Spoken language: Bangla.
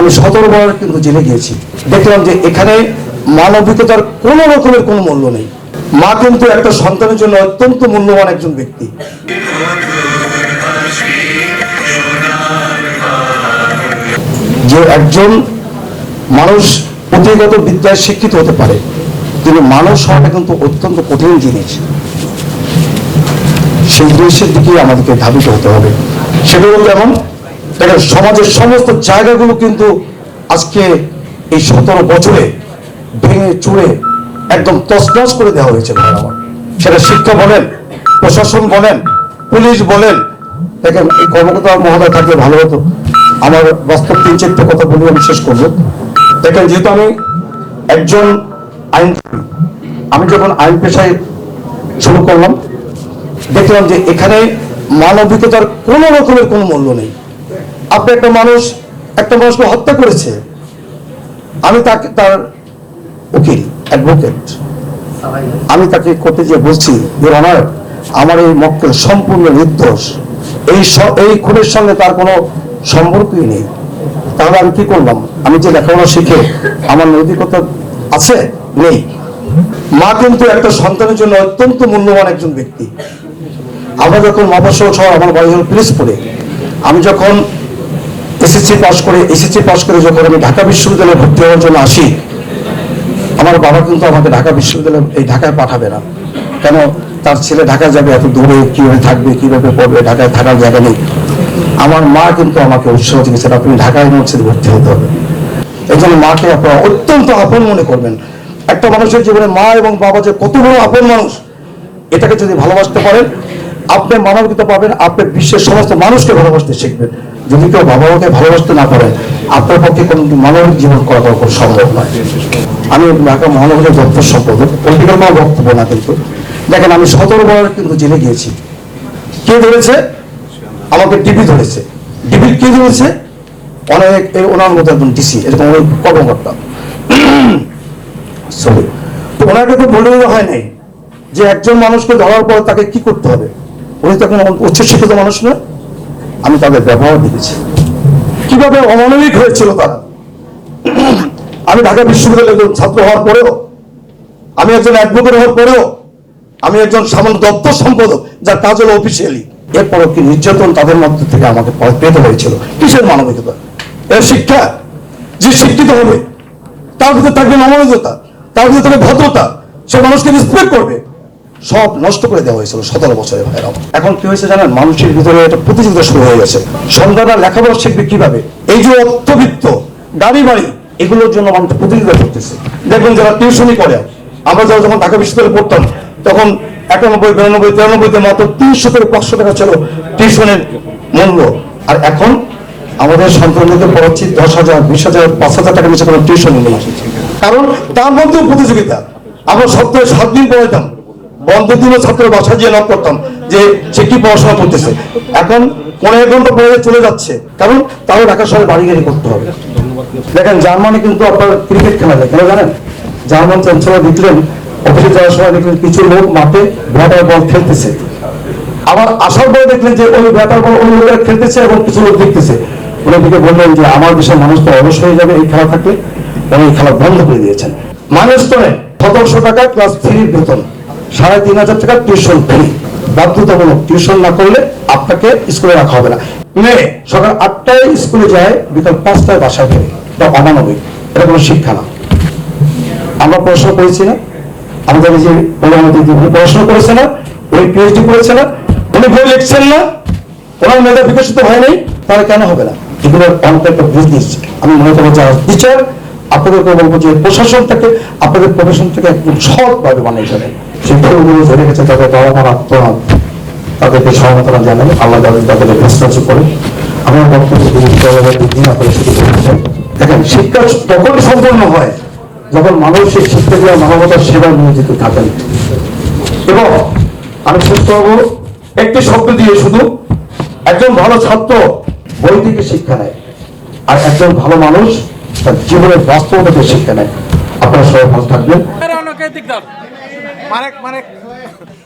আমি সতেরো বার কিন্তু জেলে গিয়েছি। দেখলাম যে এখানে মানবিকতার কোনো রকমের কোনো মূল্য নেই। মা কিন্তু একটা সন্তানের জন্য অত্যন্ত মূল্যবান একজন ব্যক্তি। যে একজন মানুষ পুঁথিগত বিদ্যায় শিক্ষিত হতে পারে, কিন্তু মানুষ হওয়াটা কিন্তু অত্যন্ত কঠিন জিনিস। সেই জিনিসের দিকে আমাদেরকে ধাবিত হতে হবে। সেগুলো যেমন দেখেন, সমাজের সমস্ত জায়গাগুলো কিন্তু আজকে এই সতেরো বছরে ভেঙে চুড়ে একদম তসনস করে দেওয়া হয়েছে ভাই আমার। সেটা শিক্ষা বলেন, প্রশাসন বলেন, পুলিশ বলেন। দেখেন, এই কর্মকর্তা মহোদয় থাকলে ভালো হতো। আমার বাস্তব তিন চারটে কথা বলে, আমি শেষ করব। দেখেন, যেহেতু আমি একজন আইন আমি যখন আইন পেশায় শুরু করলাম, দেখলাম যে এখানে মানবিকতার কোনো রকমের কোনো মূল্য নেই। আপনি একটা মানুষ, একটা মানুষকে হত্যা করেছে, আমি তাকে, তার উকিল অ্যাডভোকেট আমি তাকে করতে যে বলছি অনার আমার এই মক্কেল সম্পূর্ণ নির্দোষ। এই এই খুনের সঙ্গে তার কোনো সম্পর্কই নেই। তাহলে আমি কি করলাম? আমি যে লেখাপড়া শিখে আমার নৈতিকতা আছে? নেই। মা কিন্তু একটা সন্তানের জন্য অত্যন্ত মূল্যবান একজন ব্যক্তি। আমরা যখন মফস্বল শহর, আমার বাড়ি হল পিরিজপুরে। আমি যখন এসএসসি পাশ করে, এসএসসি পাশ করে যখন আমি ঢাকা বিশ্ববিদ্যালয়ে ভর্তি হওয়ার জন্য আসি, আমার বাবা কিন্তু আমাকে ঢাকা বিশ্ববিদ্যালয়ে, এই ঢাকায় পাঠাবে না। কেন? তার ছেলে ঢাকা যাবে, এত দূরে কীভাবে থাকবে, কীভাবে পড়বে, ঢাকায় থাকার জায়গা নেই। আমার মা কিন্তু আমাকে উৎসাহ দিয়েছেন, আপনি ঢাকা ইউনিভার্সিটি ভর্তি হতে হবে। এই জন্য মাকে আপনারা অত্যন্ত আপন মনে করবেন। একটা মানুষের জীবনে মা এবং বাবা যে কত বড় আপন মানুষ, এটাকে যদি ভালোবাসতে পারেন, আপনি মানবিকতা পাবেন, আপনি বিশ্বের সমস্ত মানুষকে ভালোবাসতে শিখবেন। যদি কেউ বাবা মাকে ভালোবাসতে না পারেন আপনার পক্ষে কোনো মানবিক জীবন করা খুব সম্ভব নয়। আমি ঢাকা মহানগরের দপ্তর সম্পাদক পলিটিক্যাল কোনো বক্তব্য না কিন্তু। দেখেন, আমি সতেরো বার কিন্তু জেলে গিয়েছি। কে ধরেছে? আমাকে ডিবি ধরেছে। ডিবি কে ধরেছে? অনেক ওনার মতো একজন ডিসি, এরকম ওই কর্মকর্তা। সরি তো ওনাকে তো বলে হয় নাই যে একজন মানুষকে ধরার পর তাকে কি করতে হবে? উনি তো এখন উচ্চশিক্ষিত মানুষ না আমি তাদের ব্যবহার দেখেছি কীভাবে অমানবিক হয়েছিল তারা? আমি ঢাকা বিশ্ববিদ্যালয়ের একজন ছাত্র হওয়ার পরেও, আমি একজন অ্যাডভোকেট হওয়ার পরেও, আমি একজন সামান্য দপ্তর সম্পাদক যার কাজ হলো অফিসিয়ালি এরপরও কি নির্যাতন তাদের মধ্যে থেকে আমাকে পেতে হয়েছিল? কিসের মানবিকতা? এর শিক্ষা? যে শিক্ষিত হবে, তার ভিতরে থাকবে মানবিকতা, তার ভিতরে থাকবে ভদ্রতা, সে মানুষকে রেসপেক্ট করবে। সব নষ্ট করে দেওয়া হয়েছিল সতেরো বছরের ভাইরা এখন কি হয়েছে জানেন? মানুষের ভিতরে একটা প্রতিযোগিতা শুরু হয়ে গেছে। সন্তানরা লেখাপড়া শিখবে কীভাবে? এই যে অর্থবিত্ত গাড়ি বাড়ি, এগুলোর জন্য মানুষ প্রতিযোগিতা করতেছে। দেখবেন যারা টিউশনই করে, আমরা যারা যখন ঢাকা বিশ্ববিদ্যালয়ে পড়তাম, তখন একানব্বই, বিরানব্বই, তিরানব্বইতে মাত্র তিনশো থেকে পাঁচশো টাকা ছিল টিউশনের মূল্য। আর এখন আমাদের সন্তানদেরকে পড়াচ্ছি দশ হাজার, বিশ হাজার, পাঁচ হাজার টাকা নিচে কোনো টিউশন নেই কারণ তার মধ্যেও প্রতিযোগিতা। আমরা সপ্তাহে সাত দিন পড়াইতাম। বন্ধের দিনও ছাত্রের বাসা গিয়ে লাভ করতাম যে সে কি পড়াশোনা করতেছে। এখন পনেরো ঘণ্টা পরে চলে যাচ্ছে। কারণ তারও ঢাকা শহরে বাড়ি গাড়ি করতে হবে। দেখেন, জার্মানি কিন্তু আপনার ক্রিকেট খেলা যায়। কেন জানেন? জার্মান চ্যান্সেলর দেখলেন, অফিসে যাওয়ার সময় দেখলেন কিছু লোক মাঠে ব্যাটার বল খেলতেছে। আবার আসার পরে দেখলেন যে ওই ব্যাটার বল অন্য লোকেরা খেলতেছে এবং কিছু লোক দেখতেছে। উনি দিকে বললেন যে, আমার দেশের মানুষ তো অবশ্য হয়ে যাবে, এই খেলা থাকলে। উনি এই খেলা বন্ধ করে দিয়েছেন। মানুষ তো সতেরোশো টাকা ক্লাস থ্রি বেতন। সাড়ে তিন হাজার টাকা টিউশন ফ্রি বাধ্যতামূলক টিউশন না করলে আপনাকে স্কুলে রাখা হবে না। মেয়ে সকাল আটটায় স্কুলে যায়, বিকাল পাঁচটায় বাসায় ফেরে। এটা অমানবিক। এটা কোনো শিক্ষা না। আমরা পড়াশোনা করেছি না। আমাদের যে প্রধানমন্ত্রী উনি পড়াশোনা করেছে না, উনি পিএইচডি করেছে না, উনি বই লিখছেন না। ওনার মেধা বিকশিত হয় নাই, তাহলে কেন হবে না? এগুলোর অনেক একটা বিজনেস আমি মনে করব যারা টিচার আপনাদেরকে বলব যে প্রশাসন থেকে, আপনাদের প্রফেশন থেকে একদম সৎভাবে বানিয়ে ফেলেন শিক্ষকগুলো ধরে গেছে তাদের বাবা মার আত্মনাথ তাদেরকে সহমতনা জানাই আল্লাহ তাদের তাদের হেফাজত করে। আমার বক্তব্য বৃদ্ধি না করে শুধু বলতে দেখেন, শিক্ষা তখন সম্পূর্ণ হয় যখন মানুষ সেই শিক্ষা দেওয়া মানবতার সেবায় নিয়োজিত থাকেন। এবং আমি সুস্থ করব, একটি শব্দ দিয়ে শুধু, একজন ভালো ছাত্র বই থেকে শিক্ষা নেয় আর একজন ভালো মানুষ তার জীবনের বাস্তবতাকে শিক্ষা নেয়। আপনারা সবাই ভালো থাকবেন. Marek, Marek.